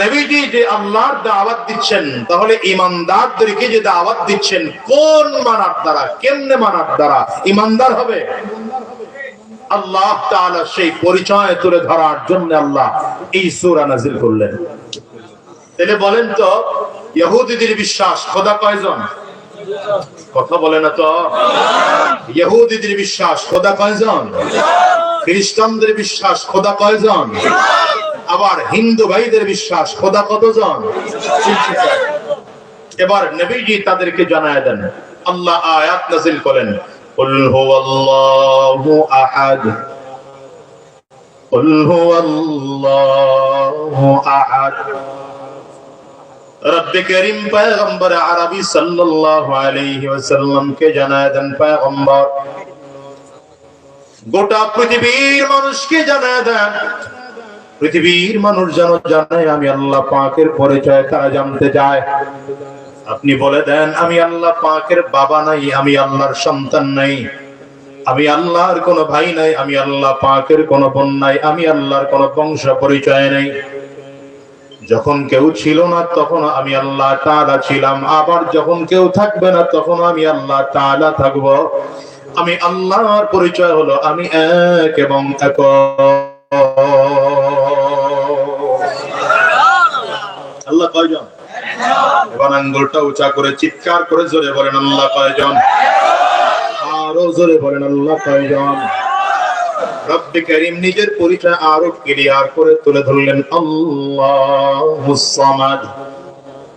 নবীজি যে আল্লাহর দাওয়াত দিচ্ছেন, তাহলে ইমানদারদেরকে যে দাওয়াত দিচ্ছেন, কোন মানার দ্বারা, কেমনে মানার দ্বারা? ইমানদার হবে? আল্লাহ তাআলা সেই পরিচয় তুলে ধরার জন্য আল্লাহ এই সূরা নাজিল করলেন। তাহলে বলেন তো, ইহুদিদের বিশ্বাস, খোদা কয়জন? কথা বলে না তো। ইহুদিদের বিশ্বাস, খোদা কয়জন? খ্রিস্টানদের বিশ্বাস, খোদা কয়জন? আবার হিন্দু ভাইদের বিশ্বাস খোদা কতজন এবার নবীজি তাদেরকে জানায় দেন আল্লাহ আয়াত নাজিল করেন قل هو الله أحد قل هو الله أحد রব করিম পয়গম্বর আরবি সাল্লাল্লাহু আলাইহি ওয়াসাল্লাম কে জানায় দেন পয়গম্বর গোটা পৃথিবীর মানুষকে জানায় দেন পৃথিবীর মানুষ যেন জানে আমি আল্লাহ পাকের পরিচয় তারা জানতে চায়। আপনি বলে দেন, আমি আল্লাহ পাকের বাবা নাই, আমি আল্লাহর সন্তান নাই। আমি আল্লাহর কোনো ভাই নাই, আমি আল্লাহ পাকের কোনো বোন নাই, আমি আল্লাহর কোনো বংশ পরিচয় নাই। যখন কেউ ছিল না, তখন আমি আল্লাহ তাআলা ছিলাম। আবার যখন কেউ থাকবে না, তখন আমি আল্লাহ তাআলা থাকব। আমি আল্লাহর পরিচয় হলো আমি এক এবং এক। আল্লাহ কয়জন? এবার আঙ্গুলটা উঁচা করে চিৎকার করে জোরে বলেন, আল্লাহ কয়জন? আরও জোরে বলেন, আল্লাহ কয়জন? করিম নিজের পরিচয় আরও ক্লিয়ার করে তুলে ধরলেন আল্লাহুস সামাদ।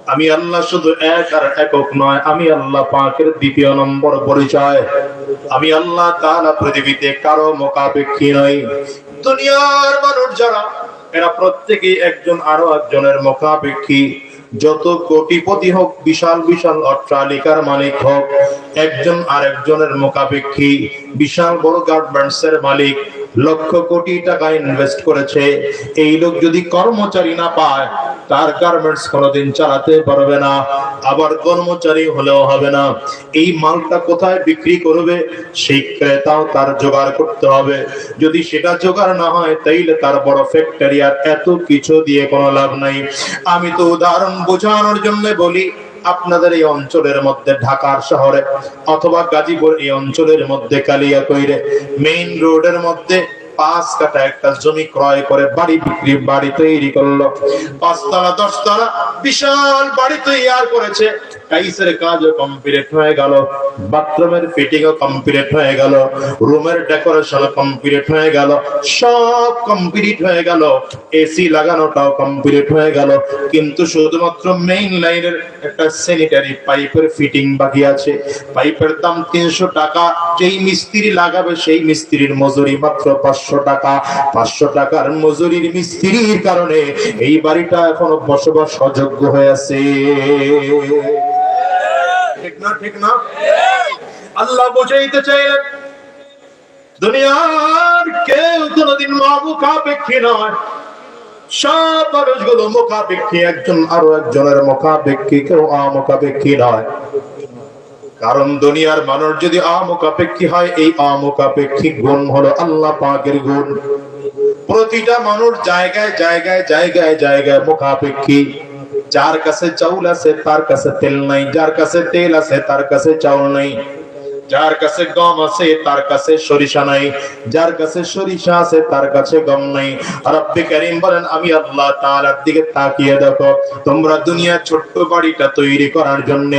আমি আল্লাহ শুধু এক আর একক নয়, আমি আল্লাহ পাকের দ্বিতীয় নম্বর পরিচয়। আমি আল্লাহ তাআলা পৃথিবীতে কারও মোকাবেক্ষী নই। দুনিয়ার মানুষ যারা এরা প্রত্যেকেই একজন আরও একজনের মুখাপেক্ষী। যত কোটিপতি হোক, বিশাল বিশাল অট্টালিকার মালিক হোক, একজন আরেকজনের মুখাপেক্ষী, বিশাল বড় গার্মেন্টস এর মালিক, লক্ষ কোটি টাকা ইনভেস্ট করেছে। এই লোক যদি কর্মচারী না পায় তার গার্মেন্টস কোনোদিন চালাতে পারবে না, আবার কর্মচারী হলেও হবে না। এই মালটা কোথায় বিক্রি করবে, সেই ক্রেতাও তার জোগাড় করতে হবে। যদি সেটা জোগাড় না হয়, তাইলে তার বড় ফ্যাক্টরি আর এত কিছু দিয়ে কোনো লাভ নাই। আমি তো উদাহরণ বোঝানোর জন্য বলি, আপনাদের এই অঞ্চলের মধ্যে, ঢাকার শহরে, অথবা গাজীপুর এই অঞ্চলের মধ্যে, কালিয়াকৈরে মেইন রোডের মধ্যে পাঁচ কাটা একটা জমি ক্রয় করে বাড়ি বিক্রি, বাড়ি তৈরি করল। পাঁচতলা, দশতলা, বিশাল বাড়ি তৈরি করেছে। টাইসের কাজও কমপ্লিট হয়ে গেল। বাথরুমের ফিটিংও কমপ্লিট হয়ে গেল। রুমের ডেকোরেশন কমপ্লিট হয়ে গেল। সব কমপ্লিট হয়ে গেল। এসি লাগানোটাও কমপ্লিট হয়ে গেল। কিন্তু শুধুমাত্র মেইন লাইনের একটা স্যানিটারি পাইপের ফিটিং বাকি আছে। পাইপের দাম তিনশো টাকা। যেই মিস্ত্রি লাগাবে সেই মিস্ত্রির মজুরি মাত্র পাঁচশো টাকা। পাঁচশো টাকার মজুরির মিস্ত্রির কারণে এই বাড়িটা এখনও বসবাস অযোগ্য হয়ে আছে। না, ঠিক না? আল্লাহ বুঝাইতে চাইলেন দুনিয়ার কেউ কোনদিন মুখাপেক্ষী নয়। সব মুখাপেক্ষী, একজন আরও একজনের মুখাপেক্ষী, কেউ আমুখাপেক্ষী নয়। কারণ দুনিয়ার মানুষ যদি আমুখাপেক্ষী হয়, এই আমুখাপেক্ষী গুণ হলো আল্লাহ পাকের গুণ। প্রতিটা মানুষ জায়গায় জায়গায় জায়গায় জায়গায় মুখাপেক্ষী। যার কাছে চাউল আছে তার কাছে তেল নাই যার কাছে তেল আছে তার কাছে চাউল নাই যার কাছে গম আছে, তার কাছে সরিষা নাই। যার কাছে সরিষা আছে, তার কাছে গম নাই। রব্বে করিম বলেন, আমি আল্লাহ তাআলার দিকে তাকিয়ে দেখো। তোমরা দুনিয়া ছোট্ট বাড়িটা তৈরি করার জন্য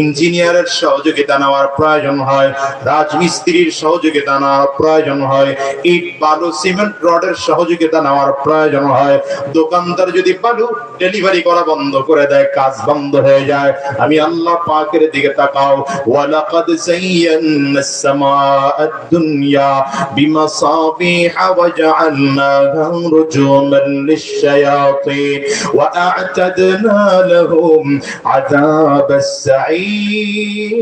ইঞ্জিনিয়ারের সহযোগিতা নেওয়ার প্রয়োজন হয়, রাজমিস্ত্রির সহযোগিতা নেওয়ার প্রয়োজন হয়, ইট, বালু, সিমেন্ট, রডের সহযোগিতা নেওয়ার প্রয়োজন হয়। দোকানদার যদি বালু ডেলিভারি করা বন্ধ করে দেয়, কাজ বন্ধ হয়ে যায়। আমি আল্লাহ পাকের দিকে তাকাও। ওয়ালাকাদ যায়্যানা السماء الدنيا بمصابيح وجعلناها رجوما للشياطين وأعتدنا لهم عذاب السعير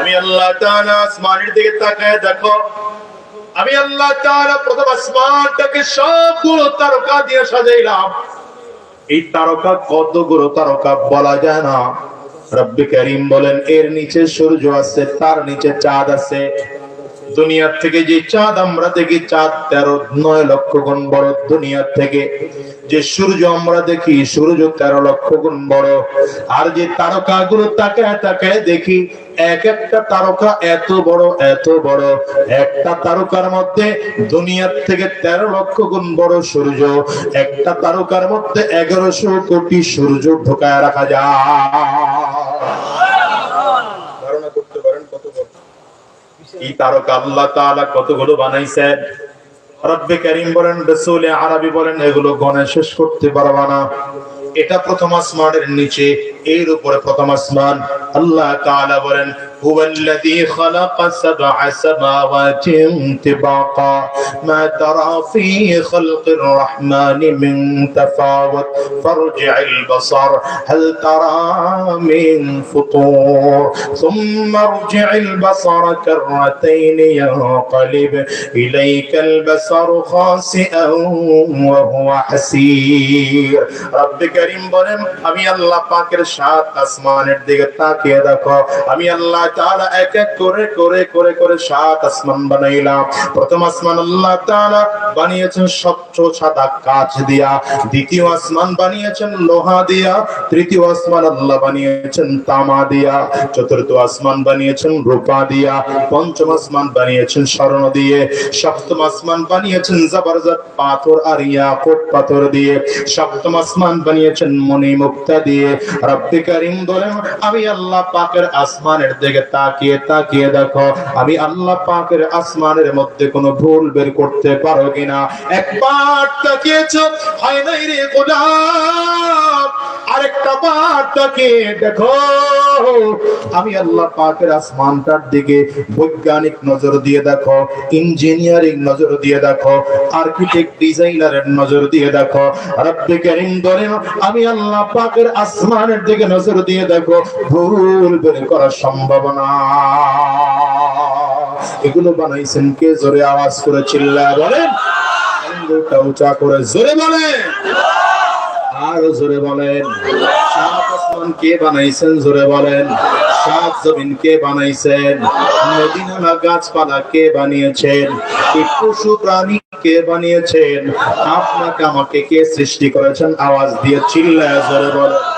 আমি আল্লাহ তাআলা আসমানের দিকে তাকায় দেখো আমি আল্লাহ তাআলা প্রথম আসমানটাকে সবগুলো তারকা দিয়ে সাজাইলাম এই তারকা কত গ্রহ তারকা বলা যায় না। রব্বি করিম বলেন, এর নিচে সূর্য আছে, তার নিচে চাঁদ আছে। দুনিয়ার থেকে যে চাঁদ, আমরা দেখি চাঁদ তেরো, নয় লক্ষ গুণ বড় দুনিয়ার থেকে। যে সূর্য আমরা দেখি, সূর্য তেরো লক্ষ গুণ বড়। আর যে তারকা গুলো তাকায় তাকায় দেখি, এক একটা তারকা এত বড় এত বড়। একটা তারকার মধ্যে দুনিয়ার থেকে তেরো লক্ষ গুণ বড় সূর্য। একটা তারকার মধ্যে এগারোশো কোটি সূর্য ঢোকায় রাখা যায় ধারণা করতে পারেন কত বড় এই তারকা আল্লাহ তাআলা কতগুলো বানাইছে? রব্বে করিম বলেন, রসুলে আরবি বলেন, এগুলো গণে শেষ করতে পারবা না। এটা প্রথম আসমানের নিচে, এর উপরে প্রথম আসমান। আল্লাহ তাআলা বলেন هو الذي خلق سبع سماوات طباقا ما ترى في خلق الرحمن من تفاوت فارجع البصر هل ترى من فطور ثم ارجع البصر كرتين ينقلب إليك البصر خاسئا وهو حسير رب كريم বলেন আমি আল্লাহ পাকের সাত আসমানের দিকে তাকিয়ে দেখো আমি আল্লাহ তাআলা এক এক করে করে করে করে সাত আসমান বানাইলাম। প্রথম আসমান আল্লাহ বানিয়েছেন স্বচ্ছ সাদা দিয়া, দ্বিতীয় আসমান বানিয়েছেন লোহা দিয়া, তৃতীয় আসমান আল্লাহ বানিয়েছেন তামা দিয়া, চতুর্থ আসমান বানিয়েছেন রূপা দিয়া, পঞ্চম আসমান বানিয়েছেন স্বর্ণ দিয়ে, সপ্তম আসমান বানিয়েছেন জবরদস্ত পাথর আর ইয়াকুত পাথর দিয়ে, সপ্তম আসমান বানিয়েছেন মণি মুক্তা দিয়ে বলেন, আমি আল্লাহ পাকের আসমানের দিকে তাকিয়ে তাকিয়ে দেখো, আমি আল্লাহ পাকের আসমানের মধ্যে কোনো ভুল বের করতে পারো কিনা? একবার তাকিয়েছো? হয় নাই রে গোলাম আরেকটা বার তাকিয়ে দেখো। আমি আল্লাহ পাকের আসমানটার দিকে বৈজ্ঞানিক নজর দিয়ে দেখো, ইঞ্জিনিয়ারিং নজর দিয়ে দেখো আর্কিটেক্ট ডিজাইনারের নজর দিয়ে দেখো, রব্বে কারীম বলেন আমি আল্লাহ পাকের আসমানের দিকে নজর দিয়ে দেখো, ভুল বের করা সম্ভব না এগুলো বানাইছেন কে? জোরে আওয়াজ করে চিল্লা বলেন। আঙ্গুলটা উঁচা করে জোরে বলেন। আরও জোরে বলেন। সাত আসমান কে বানাইছেন? জোরে বলেন। সাত জমিন কে বানাইছেন? নদীনালা গাছপালা কে বানিয়েছেন? পশু প্রাণী কে বানিয়েছেন? আপনাকে আমাকে কে সৃষ্টি করেছেন? আওয়াজ দিয়ে চিল্লায় জোরে বলেন।